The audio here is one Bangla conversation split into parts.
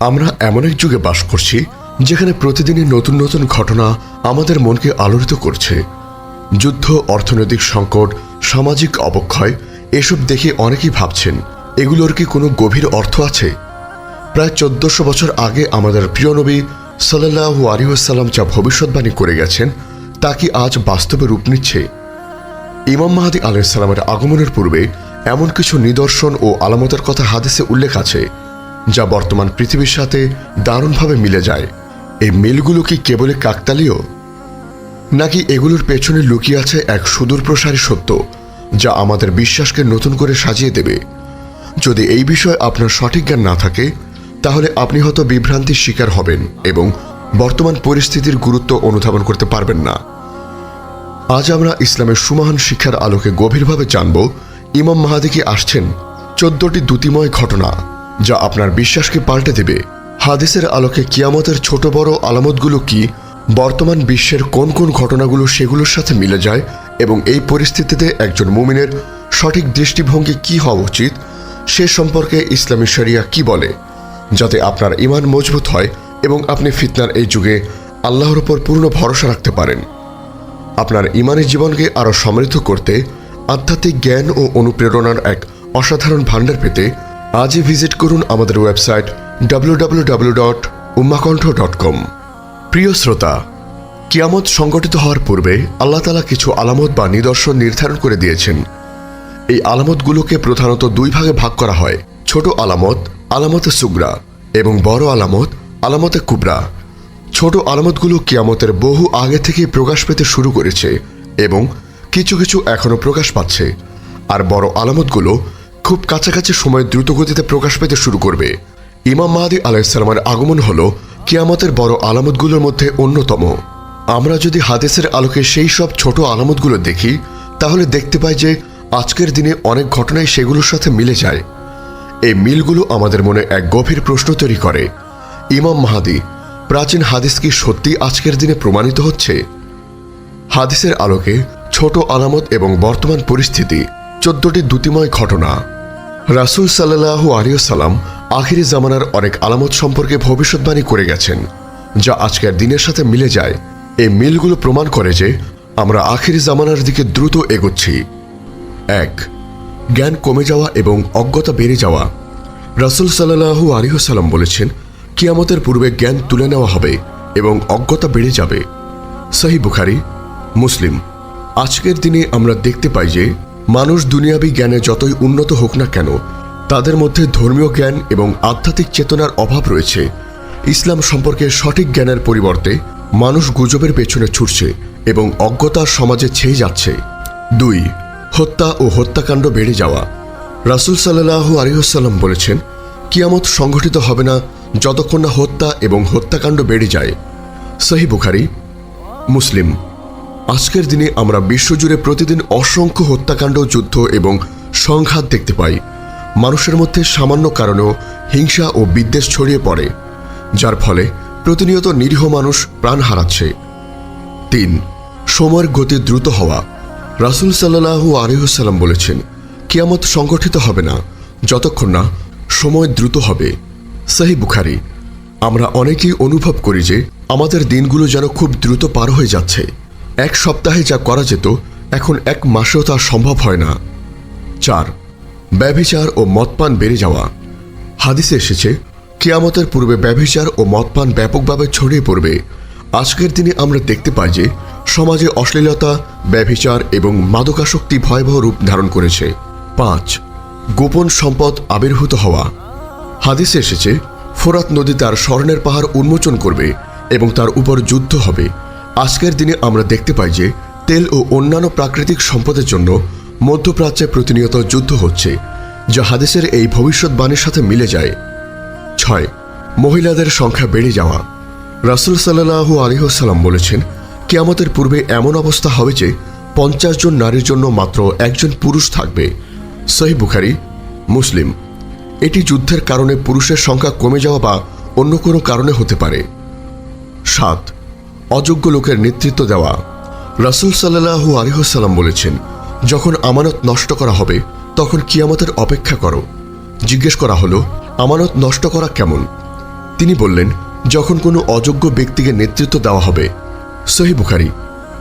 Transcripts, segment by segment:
আমরা এমন এক যুগে বাস করছি, যেখানে প্রতিদিনই নতুন নতুন ঘটনা আমাদের মনকে আলোড়িত করছে। যুদ্ধ, অর্থনৈতিক সংকট, সামাজিক অবক্ষয়, এসব দেখে অনেকেই ভাবছেন, এগুলোর কি কোনো গভীর অর্থ আছে? প্রায় চোদ্দশো বছর আগে আমাদের প্রিয় নবী সাল্লাহু আলিহাসাল্লাম যা ভবিষ্যৎবাণী করে গেছেন, তা কি আজ বাস্তবে রূপ নিচ্ছে? ইমাম মাহাদি আলাইসাল্লামের আগমনের পূর্বে এমন কিছু নিদর্শন ও আলামতের কথা হাদিসে উল্লেখ আছে। যা বর্তমান পৃথিবীর সাথে দারুণভাবে মিলে যায়। এই মিলগুলো কি কেবলই কাকতালীয়? নাকি এগুলোর পেছনে লুকিয়ে আছে এক সুদূর প্রসারী সত্য, যা আমাদের বিশ্বাসকে নতুন করে সাজিয়ে দেবে? যদি এই বিষয়ে আপনার সঠিক জ্ঞান না থাকে, তাহলে আপনি হয়তো বিভ্রান্তির শিকার হবেন এবং বর্তমান পরিস্থিতির গুরুত্ব অনুধাবন করতে পারবেন না। আজ আমরা ইসলামের সুমহান শিক্ষার আলোকে গভীরভাবে জানব, ইমাম মাহাদিকে আসছেন? চোদ্দটি দ্যুতিময় ঘটনা। যা আপনার বিশ্বাসকে পাল্টে দেবে। হাদিসের আলোকে কিয়ামতের ছোট বড় আলামতগুলো কি? বর্তমান বিশ্বের কোন কোন ঘটনাগুলো সেগুলোর সাথে মিলে যায় এবং এই পরিস্থিতিতে একজন মুমিনের সঠিক দৃষ্টিভঙ্গি কি হওয়া উচিত, সে সম্পর্কে ইসলামী শরিয়া কি বলে? যাতে আপনার ইমান মজবুত হয় এবং আপনি ফিতনার এই যুগে আল্লাহর উপর পূর্ণ ভরসা রাখতে পারেন। আপনার ইমানি জীবনকে আরও সমৃদ্ধ করতে আধ্যাত্মিক জ্ঞান ও অনুপ্রেরণার এক অসাধারণ ভাণ্ডার পেতে আজই ভিজিট করুন আমাদের ওয়েবসাইট কম। প্রিয় শ্রোতা, কিয়ামত সংগঠিত হওয়ার পূর্বে আল্লাহ তালা কিছু আলামত বা নিদর্শন নির্ধারণ করে দিয়েছেন। এই আলামতগুলোকে প্রধানত দুই ভাগে ভাগ করা হয়, ছোট আলামত, আলামতে সুগরা, এবং বড় আলামত, আলামতে কুবরা। ছোট আলামতগুলো কিয়ামতের বহু আগে থেকে প্রকাশ পেতে শুরু করেছে এবং কিছু কিছু এখনও প্রকাশ পাচ্ছে। আর বড় আলামতগুলো খুব কাছাকাছি সময় দ্রুতগতিতে প্রকাশ পেতে শুরু করবে। ইমাম মাহাদি আলাইসালামের আগমন হল কিয়ামতের বড় আলামতগুলোর মধ্যে অন্যতম। আমরা যদি হাদিসের আলোকে সেই সব ছোট আলামতগুলো দেখি, তাহলে দেখতে পাই যে আজকের দিনে অনেক ঘটনাই সেগুলোর সাথে মিলে যায়। এই মিলগুলো আমাদের মনে এক গভীর প্রশ্ন তৈরি করে, ইমাম মাহাদি, প্রাচীন হাদিস কি সত্যি আজকের দিনে প্রমাণিত হচ্ছে? হাদিসের আলোকে ছোট আলামত এবং বর্তমান পরিস্থিতি, চোদ্দটি দ্যুতিময় ঘটনা। রাসুল সাল্লাহু আলিয়াল্লাম আখিরি জামানার অনেক আলামত সম্পর্কে ভবিষ্যৎবাণী করে গেছেন, যা আজকের দিনের সাথে মিলে যায়। এই মিলগুলো প্রমাণ করে যে আমরা আখিরি জামানার দিকে দ্রুত এগোচ্ছি। এক, জ্ঞান কমে যাওয়া এবং অজ্ঞতা বেড়ে যাওয়া। রাসুল সাল্লাহু আলিহাল্লাম বলেছেন, কিয়ামতের পূর্বে জ্ঞান তুলে নেওয়া হবে এবং অজ্ঞতা বেড়ে যাবে। সাহি বুখারি, মুসলিম। আজকের দিনে আমরা দেখতে পাই যে মানুষ দুনিয়াবী জ্ঞানে যতই উন্নত হোক না কেন, তাদের মধ্যে ধর্মীয় জ্ঞান এবং আধ্যাত্মিক চেতনার অভাব রয়েছে। ইসলাম সম্পর্কে সঠিক জ্ঞানের পরিবর্তে মানুষ গুজবের পেছনে ছুটছে এবং অজ্ঞতা সমাজে ছেয়ে যাচ্ছে। দুই, হত্যা ও হত্যাকাণ্ড বেড়ে যাওয়া। রাসুল সাল্লাহু আলিহাল্লাম বলেছেন, কিয়ামত সংঘটিত হবে না যতক্ষণ না হত্যা এবং হত্যাকাণ্ড বেড়ে যায়। সহি বুখারি, মুসলিম। আজকের দিনে আমরা বিশ্বজুড়ে প্রতিদিন অসংখ্য হত্যাকাণ্ড, যুদ্ধ এবং সংঘাত দেখতে পাই। মানুষের মধ্যে সামান্য কারণেও হিংসা ও বিদ্বেষ ছড়িয়ে পড়ে, যার ফলে প্রতিনিয়ত নিরীহ মানুষ প্রাণ হারাচ্ছে। তিন, সময়ের গতি দ্রুত হওয়া। রাসুল সাল্লাহু আলিহসাল্লাম বলেছেন, কিয়ামত সংগঠিত হবে না, যতক্ষণ না সময় দ্রুত হবে। সাহি বুখারি। আমরা অনেকেই অনুভব করি যে আমাদের দিনগুলো যেন খুব দ্রুত পার হয়ে যাচ্ছে। এক সপ্তাহে যা করা যেত, এখন এক মাসেও তা সম্ভব হয় না। চার, ব্যভিচার ও মদপান বেড়ে যাওয়া। হাদিসে এসেছে, কিয়ামতের পূর্বে ব্যভিচার ও মদপান ব্যাপকভাবে ছড়িয়ে পড়বে। আজকের দিনে আমরা দেখতে পাই যে, সমাজে অশ্লীলতা, ব্যভিচার এবং মাদকাসক্তি ভয়াবহ রূপ ধারণ করেছে। পাঁচ, গোপন সম্পদ আবির্ভূত হওয়া। হাদিসে এসেছে, ফোরাত নদী তার স্বর্ণের পাহাড় উন্মোচন করবে এবং তার উপর যুদ্ধ হবে। আজকের দিনে আমরা দেখতে পাই যে তেল ও অন্যান্য প্রাকৃতিক সম্পদের জন্য মধ্যপ্রাচ্যে প্রতিনিয়ত যুদ্ধ হচ্ছে, যা হাদিসের এই ভবিষ্যৎবাণীর সাথে মিলে যায়। ছয়, মহিলাদের সংখ্যা বেড়ে যাওয়া। রাসুল সাল্লাহু আলিহাল্লাম বলেছেন, কেয়ামতের পূর্বে এমন অবস্থা হবে যে পঞ্চাশ জন নারীর জন্য মাত্র একজন পুরুষ থাকবে। সহি বুখারি, মুসলিম। এটি যুদ্ধের কারণে পুরুষের সংখ্যা কমে যাওয়া বা অন্য কোনো কারণে হতে পারে। সাত অযোগ্য লোকের নেতৃত্ব দেওয়া রাসুল সাল্লাহু আলিহাল্লাম বলেছেন, যখন আমানত নষ্ট করা হবে, তখন কিয়ামতের অপেক্ষা করো। জিজ্ঞেস করা হলো, আমানত নষ্ট করা কেমন? তিনি বললেন, যখন কোনো অযোগ্য ব্যক্তিকে নেতৃত্ব দেওয়া হবে। সহি বুখারি।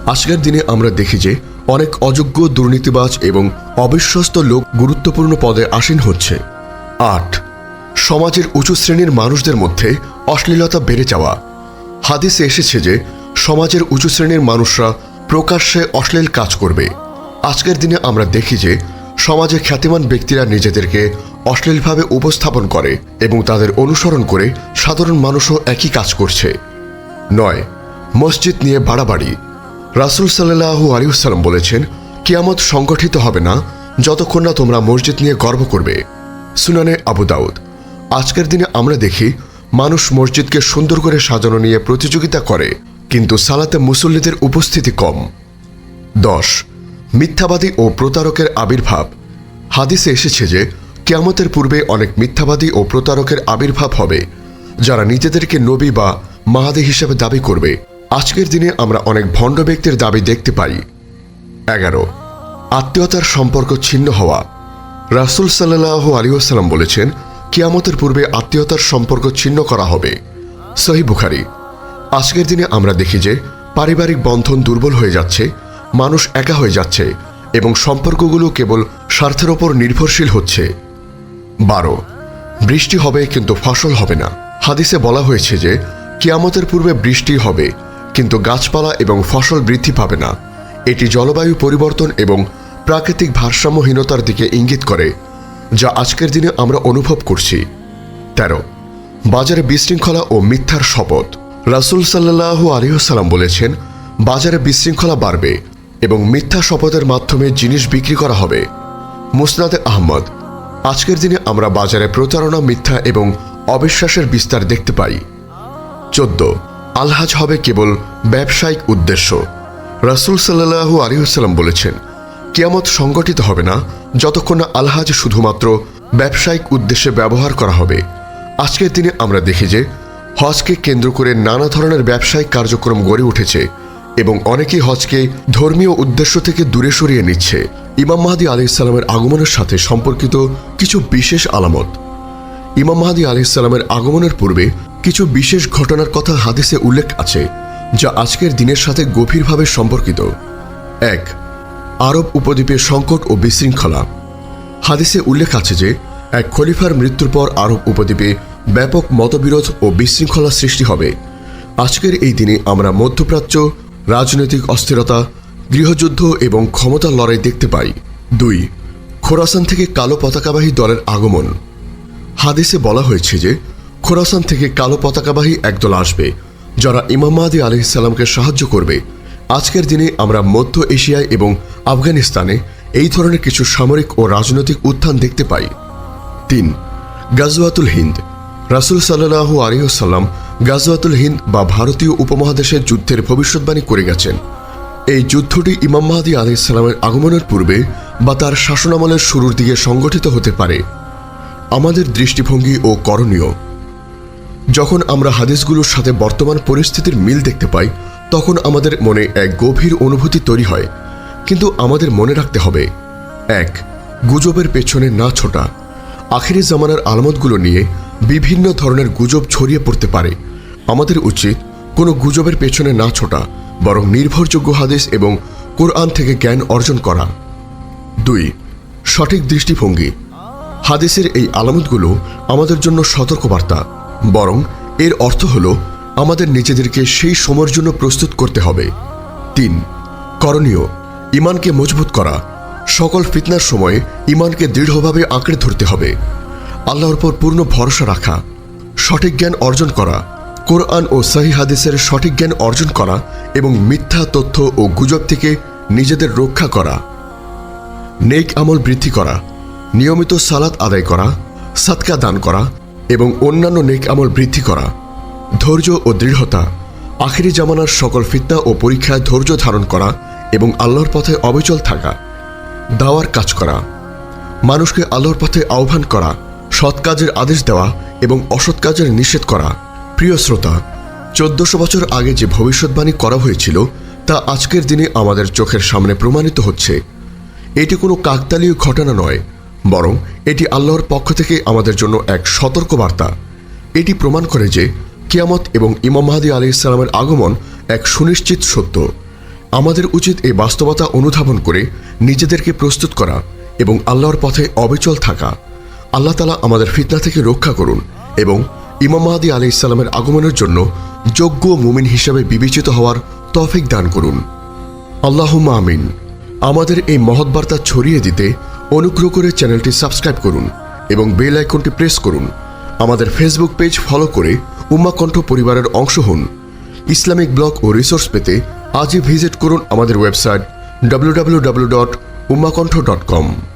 আজকের দিনে আমরা দেখি যে অনেক অযোগ্য, দুর্নীতিবাজ এবং অবিশ্বস্ত লোক গুরুত্বপূর্ণ পদে আসীন হচ্ছে। আট, সমাজের উঁচু শ্রেণির মানুষদের মধ্যে অশ্লীলতা বেড়ে যাওয়া। হাদিসে এসেছে যে, সমাজের উঁচু শ্রেণির মানুষরা প্রকাশ্যে অশ্লীল কাজ করবে। আজকের দিনে আমরা দেখি যে, সমাজে খ্যাতিমান ব্যক্তিরা নিজেদেরকে অশ্লীলভাবে উপস্থাপন করে এবং তাদের অনুসরণ করে সাধারণ মানুষও একই কাজ করছে। নয়, মসজিদ নিয়ে বাড়াবাড়ি। রাসুল সাল্লাহু আলিউসাল্লাম বলেছেন, কিয়ামত সংগঠিত হবে না যতক্ষণ না তোমরা মসজিদ নিয়ে গর্ব করবে। সুনানে আবু দাউদ। আজকের দিনে আমরা দেখি মানুষ মসজিদকে সুন্দর করে সাজানো নিয়ে প্রতিযোগিতা করে, কিন্তু সালাতে মুসল্লিদের উপস্থিতি কম। দশ, মিথ্যাবাদী ও প্রতারকের আবির্ভাব। হাদিসে এসেছে যে, কেয়ামতের পূর্বে অনেক মিথ্যাবাদী ও প্রতারকের আবির্ভাব হবে, যারা নিজেদেরকে নবী বা মাহাদি হিসেবে দাবি করবে। আজকের দিনে আমরা অনেক ভণ্ড ব্যক্তির দাবি দেখতে পাই। এগারো, আত্মীয়তার সম্পর্ক ছিন্ন হওয়া। রাসুল সাল্লাহ আলিউসালাম বলেছেন কিয়ামতের পূর্বে আত্মীয়তার সম্পর্ক ছিন্ন করা হবে। সহি বুখারি। আজকের দিনে আমরা দেখি যে, পারিবারিক বন্ধন দুর্বল হয়ে যাচ্ছে, মানুষ একা হয়ে যাচ্ছে, এবং সম্পর্কগুলো কেবল স্বার্থের ওপর নির্ভরশীল হচ্ছে। বারো। বৃষ্টি হবে, কিন্তু ফসল হবে না। হাদিসে বলা হয়েছে যে, কিয়ামতের পূর্বে বৃষ্টি হবে, কিন্তু গাছপালা এবং ফসল বৃদ্ধি পাবে না। এটি জলবায়ু পরিবর্তন এবং প্রাকৃতিক ভারসাম্যহীনতার দিকে ইঙ্গিত করে। যা আজকের দিনে আমরা অনুভব করছি। তেরো। বাজারে বিশৃঙ্খলা ও মিথ্যার শপথ। রাসুল সাল্লাহ আলিহাসাল্লাম বলেছেন, বাজারে বিশৃঙ্খলা বাড়বে এবং মিথ্যা শপথের মাধ্যমে জিনিস বিক্রি করা হবে। মুসনাদে আহমদ। আজকের দিনে আমরা বাজারে প্রতারণা, মিথ্যা এবং অবিশ্বাসের বিস্তার দেখতে পাই। চোদ্দ। আলহাজ হবে কেবল ব্যবসায়িক উদ্দেশ্য। রাসুল সাল্লাহু আলিহাসাল্লাম বলেছেন কিয়ামত সংগঠিত হবে না যতক্ষণ না আলহাজ শুধুমাত্র ব্যবসায়িক উদ্দেশ্যে ব্যবহার করা হবে। আজকের দিনে আমরা দেখি যে হজকে কেন্দ্র করে নানা ধরনের ব্যবসায়িক কার্যক্রম গড়ে উঠেছে এবং অনেকেই হজকে ধর্মীয় উদ্দেশ্য থেকে দূরে সরিয়ে নিচ্ছে। ইমাম মাহাদি আলি ইসলামের আগমনের সাথে সম্পর্কিত কিছু বিশেষ আলামত। ইমাম মাহাদি আলি ইসলামের আগমনের পূর্বে কিছু বিশেষ ঘটনার কথা হাদিসে উল্লেখ আছে, যা আজকের দিনের সাথে গভীরভাবে সম্পর্কিত। এক আরব উপদ্বীপের সংকট ও বিশৃঙ্খলা। হাদিসে উল্লেখ আছে যে, এক খলিফার মৃত্যুর পর আরব উপদ্বীপে ব্যাপক মতবিরোধ ও বিশৃঙ্খলা সৃষ্টি হবে। আজকের এই দিনে আমরা মধ্যপ্রাচ্য, রাজনৈতিক অস্থিরতা, গৃহযুদ্ধ এবং ক্ষমতার লড়াই দেখতে পাই। দুই, খোরাসান থেকে কালো পতাকাবাহী দলের আগমন। হাদিসে বলা হয়েছে যে, খোরাসান থেকে কালো পতাকাবাহী একদল আসবে, যারা ইমাম মাহাদি আলহিসাল্লামকে সাহায্য করবে। আজকের দিনে আমরা মধ্য এশিয়ায় এবং আফগানিস্তানে এই ধরনের কিছু সামরিক ও রাজনৈতিক উত্থান দেখতে পাই। তিন, গাজওয়াতুল হিন্দ। রাসুল সাল্লাহ আলিহসাল্লাম গাজওয়াতুল হিন্দ বা ভারতীয় উপমহাদেশের যুদ্ধের ভবিষ্যৎবাণী করে গেছেন। এই যুদ্ধটি ইমাম মাহাদি আলহিসাল্লামের আগমনের পূর্বে বা তার শাসনামলের শুরুর দিকে সংগঠিত হতে পারে। আমাদের দৃষ্টিভঙ্গি ও করণীয়। যখন আমরা হাদিসগুলোর সাথে বর্তমান পরিস্থিতির মিল দেখতে পাই তখন আমাদের মনে এক গভীর অনুভূতি তৈরি হয়, কিন্তু আমাদের মনে রাখতে হবে, এক, গুজবের পেছনে না ছোটা। আখেরি জামানার আলামতগুলো নিয়ে বিভিন্ন ধরনের গুজব ছড়িয়ে পড়তে পারে। আমাদের উচিত কোনো গুজবের পেছনে না ছোটা, বরং নির্ভরযোগ্য হাদিস এবং কোরআন থেকে জ্ঞান অর্জন করা। দুই, সঠিক দৃষ্টিভঙ্গি। হাদিসের এই আলামতগুলো আমাদের জন্য সতর্কবার্তা, বরং এর অর্থ হল আমাদের নিজেদেরকে সেই সময়ের জন্য প্রস্তুত করতে হবে। তিন, করণীয় ইমানকে মজবুত করা। সকল ফিতনার সময়ে ইমানকে দৃঢ়ভাবে আঁকড়ে ধরতে হবে। আল্লাহর উপর পূর্ণ ভরসা রাখা। সঠিক জ্ঞান অর্জন করা। কোরআন ও সাহি হাদিসের সঠিক জ্ঞান অর্জন করা এবং মিথ্যা তথ্য ও গুজব থেকে নিজেদের রক্ষা করা। নেক আমল বৃদ্ধি করা। নিয়মিত সালাত আদায় করা সাতকা দান করা এবং অন্যান্য নেক আমল বৃদ্ধি করা। ধৈর্য ও দৃঢ়তা, আখিরি জামানার সকল ফিতনা ও পরীক্ষায় ধৈর্য ধারণ করা এবং আল্লাহর পথে অবিচল থাকা, দাওয়ার কাজ করা, মানুষকে আল্লাহর পথে আহ্বান করা, সৎ কাজের আদেশ দেওয়া এবং অসৎ কাজের নিষেধ করা। প্রিয় শ্রোতা, চোদ্দশো বছর আগে যে ভবিষ্যৎবাণী করা হয়েছিল, তা আজকের দিনে আমাদের চোখের সামনে প্রমাণিত হচ্ছে। এটি কোনো কাকতালীয় ঘটনা নয়, বরং এটি আল্লাহর পক্ষ থেকে আমাদের জন্য এক সতর্কবার্তা। এটি প্রমাণ করে যে কিয়ামত এবং ইমাম মাহাদি আলি ইসলামের আগমন এক সুনিশ্চিত সত্য। আমাদের উচিত এই বাস্তবতা অনুধাবন করে নিজেদেরকে প্রস্তুত করা এবং আল্লাহর পথে অবিচল থাকা। আল্লাহ তালা আমাদের ফিতনা থেকে রক্ষা করুন এবং ইমাম মাহাদি আলি ইসলামের আগমনের জন্য যোগ্য মুমিন হিসাবে বিবেচিত হওয়ার তফিক দান করুন। আল্লাহুম্মা আমিন। আমাদের এই মহৎ বার্তা ছড়িয়ে দিতে অনুগ্রহ করে চ্যানেলটি সাবস্ক্রাইব করুন এবং বেল আইকনটি প্রেস করুন। আমাদের ফেসবুক পেজ ফলো করে উম্মাকণ্ঠ পরিবারের অংশ হন। ইসলামিক ব্লগ ও রিসোর্স পেতে আজই ভিজিট করুন আমাদের ওয়েবসাইট www.ummakontho.com